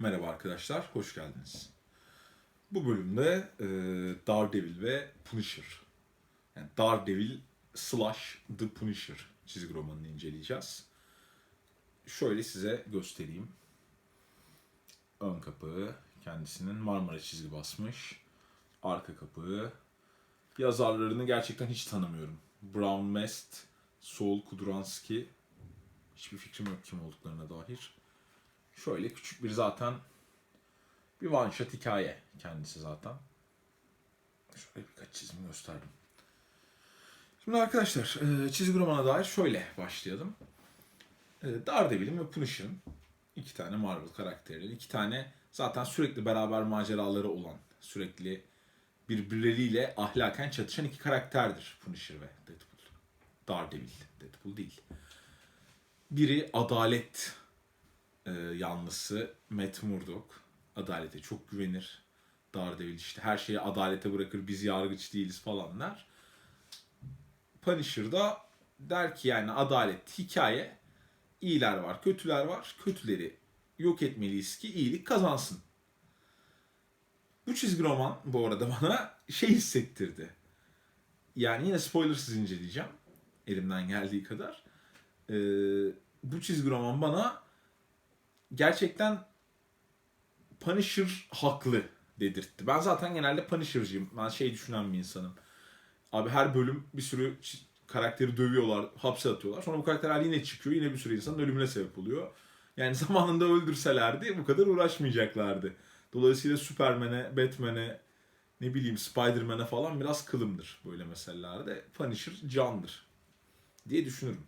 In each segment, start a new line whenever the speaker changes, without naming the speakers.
Merhaba arkadaşlar, hoş geldiniz. Bu bölümde e, Daredevil ve Punisher, yani Daredevil slash The Punisher çizgi romanını inceleyeceğiz. Şöyle size göstereyim. Ön kapağı kendisinin Marmara çizgi basmış. Arka kapağı. Yazarlarını gerçekten hiç tanımıyorum. Brown Mest, Sol Kudranski. Hiçbir fikrim yok kim olduklarına dair. Şöyle küçük bir zaten bir one shot hikaye kendisi zaten. Şöyle birkaç çizim gösterdim. Şimdi arkadaşlar e, çizgi romana dair şöyle başlayalım. E, Daredevil'in ve Punisher'ın iki tane Marvel karakterleri, iki tane zaten sürekli beraber maceraları olan, sürekli birbirleriyle ahlaken çatışan iki karakterdir Punisher ve Deadpool. Daredevil, Deadpool değil. Biri adalet e, yanlısı Matt Murdock. Adalete çok güvenir. Daredevil işte her şeyi adalete bırakır biz yargıç değiliz falan der. Punisher da der ki yani adalet hikaye iyiler var kötüler var kötüleri yok etmeliyiz ki iyilik kazansın. Bu çizgi roman bu arada bana şey hissettirdi. Yani yine spoilersız inceleyeceğim. Elimden geldiği kadar. Ee, bu çizgi roman bana gerçekten Punisher haklı dedirtti. Ben zaten genelde Punisher'cıyım. Ben şey düşünen bir insanım. Abi her bölüm bir sürü karakteri dövüyorlar, hapse atıyorlar. Sonra bu karakterler yine çıkıyor. Yine bir sürü insanın ölümüne sebep oluyor. Yani zamanında öldürselerdi bu kadar uğraşmayacaklardı. Dolayısıyla Superman'e, Batman'e, ne bileyim Spider-Man'e falan biraz kılımdır böyle meselelerde. Punisher candır diye düşünürüm.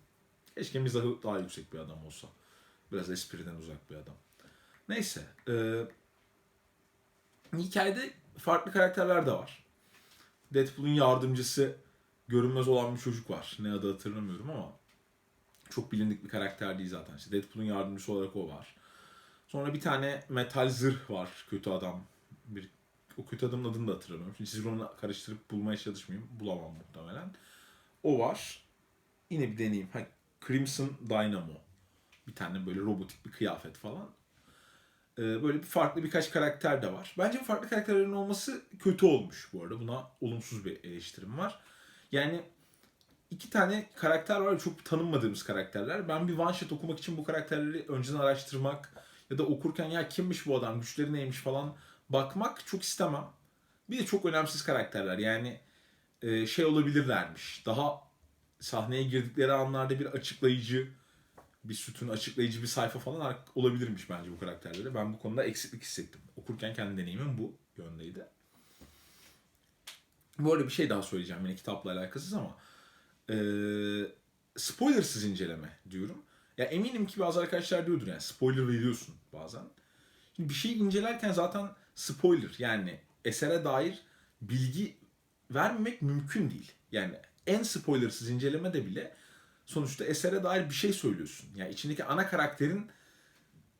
Keşke mizahı daha yüksek bir adam olsa. Biraz espriden uzak bir adam. Neyse. E, hikayede farklı karakterler de var. Deadpool'un yardımcısı görünmez olan bir çocuk var. Ne adı hatırlamıyorum ama çok bilindik bir karakter değil zaten. İşte Deadpool'un yardımcısı olarak o var. Sonra bir tane metal zırh var. Kötü adam. Bir, o kötü adamın adını da hatırlamıyorum. Şimdi çizgi romanı karıştırıp bulmaya çalışmayayım. Bulamam muhtemelen. O var. Yine bir deneyeyim. Ha, Crimson Dynamo. Bir tane böyle robotik bir kıyafet falan. Ee, böyle bir farklı birkaç karakter de var. Bence farklı karakterlerin olması kötü olmuş bu arada. Buna olumsuz bir eleştirim var. Yani iki tane karakter var çok tanınmadığımız karakterler. Ben bir one shot okumak için bu karakterleri önceden araştırmak ya da okurken ya kimmiş bu adam, güçleri neymiş falan bakmak çok istemem. Bir de çok önemsiz karakterler. Yani e, şey olabilirlermiş. Daha sahneye girdikleri anlarda bir açıklayıcı bir sütun açıklayıcı bir sayfa falan olabilirmiş bence bu karakterlere. Ben bu konuda eksiklik hissettim. Okurken kendi deneyimim bu yöndeydi. Bu arada bir şey daha söyleyeceğim yine kitapla alakasız ama eee spoilersız inceleme diyorum. Ya eminim ki bazı arkadaşlar diyordur yani spoiler veriyorsun bazen. Şimdi bir şey incelerken zaten spoiler yani esere dair bilgi vermemek mümkün değil. Yani en spoilersız incelemede bile sonuçta esere dair bir şey söylüyorsun. Yani içindeki ana karakterin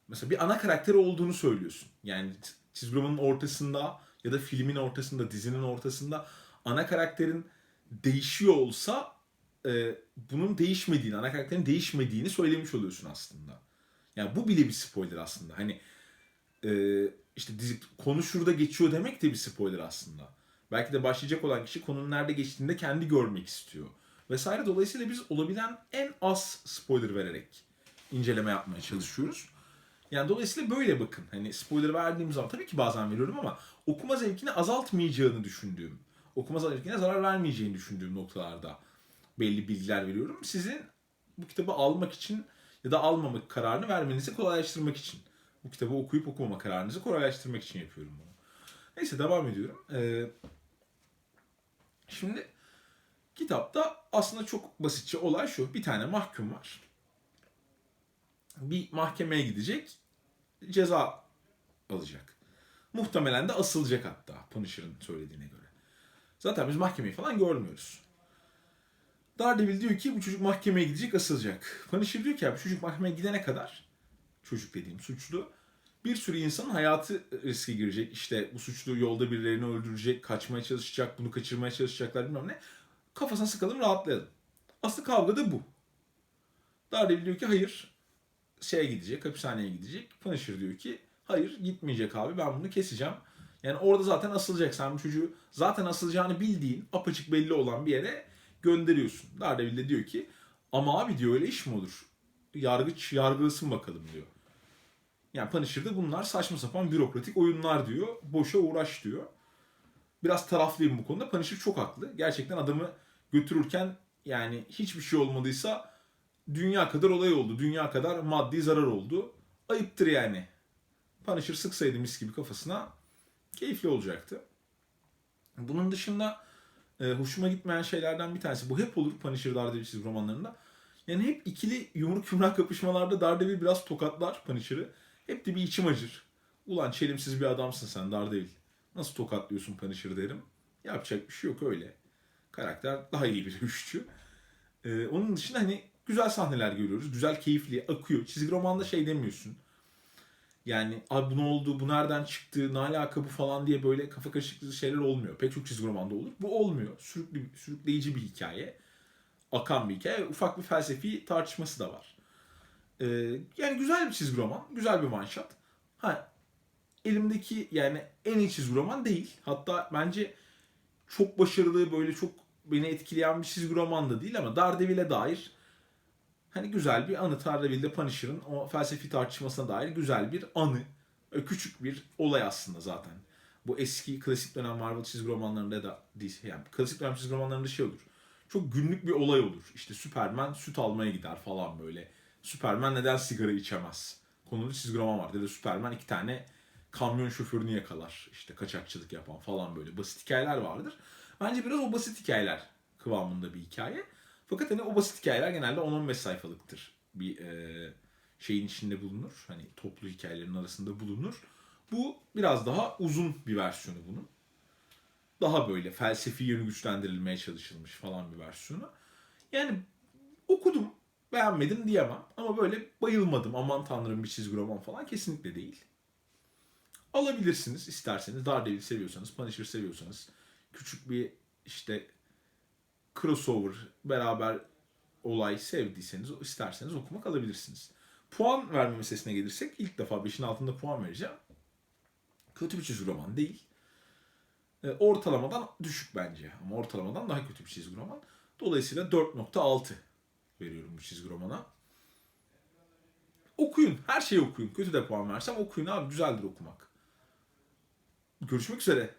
mesela bir ana karakteri olduğunu söylüyorsun. Yani çizgi romanın ortasında ya da filmin ortasında, dizinin ortasında ana karakterin değişiyor olsa e, bunun değişmediğini, ana karakterin değişmediğini söylemiş oluyorsun aslında. Yani bu bile bir spoiler aslında. Hani e, işte dizi konu şurada geçiyor demek de bir spoiler aslında. Belki de başlayacak olan kişi konunun nerede geçtiğini de kendi görmek istiyor. Vesaire. Dolayısıyla biz olabilen en az spoiler vererek inceleme yapmaya çalışıyoruz. Yani dolayısıyla böyle bakın. Hani spoiler verdiğim zaman tabii ki bazen veriyorum ama okuma zevkini azaltmayacağını düşündüğüm, okuma zevkine zarar vermeyeceğini düşündüğüm noktalarda belli bilgiler veriyorum. Sizin bu kitabı almak için ya da almamak kararını vermenizi kolaylaştırmak için. Bu kitabı okuyup okumama kararınızı kolaylaştırmak için yapıyorum bunu. Neyse devam ediyorum. Ee, şimdi kitapta aslında çok basitçe olay şu. Bir tane mahkum var. Bir mahkemeye gidecek. Ceza alacak. Muhtemelen de asılacak hatta Punisher'ın söylediğine göre. Zaten biz mahkemeyi falan görmüyoruz. Daredevil diyor ki bu çocuk mahkemeye gidecek asılacak. Punisher diyor ki bu çocuk mahkemeye gidene kadar çocuk dediğim suçlu bir sürü insanın hayatı riske girecek. İşte bu suçlu yolda birilerini öldürecek, kaçmaya çalışacak, bunu kaçırmaya çalışacaklar bilmem ne. Kafasına sıkalım rahatlayalım. Asıl kavga da bu. Daredevil diyor ki hayır şeye gidecek, hapishaneye gidecek. Punisher diyor ki Hayır gitmeyecek abi ben bunu keseceğim. Yani orada zaten asılacak. Sen bu çocuğu zaten asılacağını bildiğin apaçık belli olan bir yere gönderiyorsun. Daredevil de diyor ki ama abi diyor öyle iş mi olur? Yargıç yargılasın bakalım diyor. Yani Punisher'da bunlar saçma sapan bürokratik oyunlar diyor. Boşa uğraş diyor. Biraz taraflıyım bu konuda. Punisher çok haklı. Gerçekten adamı götürürken yani hiçbir şey olmadıysa dünya kadar olay oldu. Dünya kadar maddi zarar oldu. Ayıptır yani. Punisher sıksaydı mis gibi kafasına keyifli olacaktı. Bunun dışında e, hoşuma gitmeyen şeylerden bir tanesi. Bu hep olur Punisher Daredevil çizgi romanlarında. Yani hep ikili yumruk yumruk kapışmalarda Daredevil biraz tokatlar Punisher'ı. Hep de bir içim acır. Ulan çelimsiz bir adamsın sen Daredevil. Nasıl tokatlıyorsun Punisher'ı derim. Yapacak bir şey yok öyle. Karakter daha iyi bir dövüşçü. Ee, onun dışında hani güzel sahneler görüyoruz. Güzel, keyifli, akıyor. Çizgi romanda şey demiyorsun. Yani abi bu ne oldu, bu nereden çıktı, ne alaka bu falan diye böyle kafa karışıklığı şeyler olmuyor. Pek çok çizgi romanda olur. Bu olmuyor. Sürüklü, sürükleyici bir hikaye. Akan bir hikaye. Ufak bir felsefi tartışması da var. Ee, yani güzel bir çizgi roman. Güzel bir one shot. Ha, elimdeki yani en iyi çizgi roman değil. Hatta bence çok başarılı böyle çok beni etkileyen bir çizgi roman da değil ama Daredevil'e dair hani güzel bir anı. Daredevil'de Punisher'ın o felsefi tartışmasına dair güzel bir anı. Küçük bir olay aslında zaten. Bu eski klasik dönem Marvel çizgi romanlarında da değil. Yani klasik dönem çizgi romanlarında şey olur. Çok günlük bir olay olur. İşte Superman süt almaya gider falan böyle. Superman neden sigara içemez? Konulu çizgi roman var. Ya da Superman iki tane kamyon şoförünü yakalar. İşte kaçakçılık yapan falan böyle basit hikayeler vardır. Bence biraz o basit hikayeler kıvamında bir hikaye. Fakat hani o basit hikayeler genelde 10-15 sayfalıktır. Bir e, şeyin içinde bulunur. Hani toplu hikayelerin arasında bulunur. Bu biraz daha uzun bir versiyonu bunun. Daha böyle felsefi yönü güçlendirilmeye çalışılmış falan bir versiyonu. Yani okudum, beğenmedim diyemem. Ama böyle bayılmadım, aman tanrım bir çizgi roman falan kesinlikle değil. Alabilirsiniz isterseniz. Daredevil seviyorsanız, Punisher seviyorsanız. Küçük bir işte crossover, beraber olay sevdiyseniz isterseniz okumak alabilirsiniz. Puan verme meselesine gelirsek ilk defa 5'in altında puan vereceğim. Kötü bir çizgi roman değil. E, ortalamadan düşük bence ama ortalamadan daha kötü bir çizgi roman. Dolayısıyla 4.6 veriyorum bu çizgi romana. Okuyun. Her şeyi okuyun. Kötü de puan versem okuyun abi. Güzeldir okumak. Görüşmek üzere.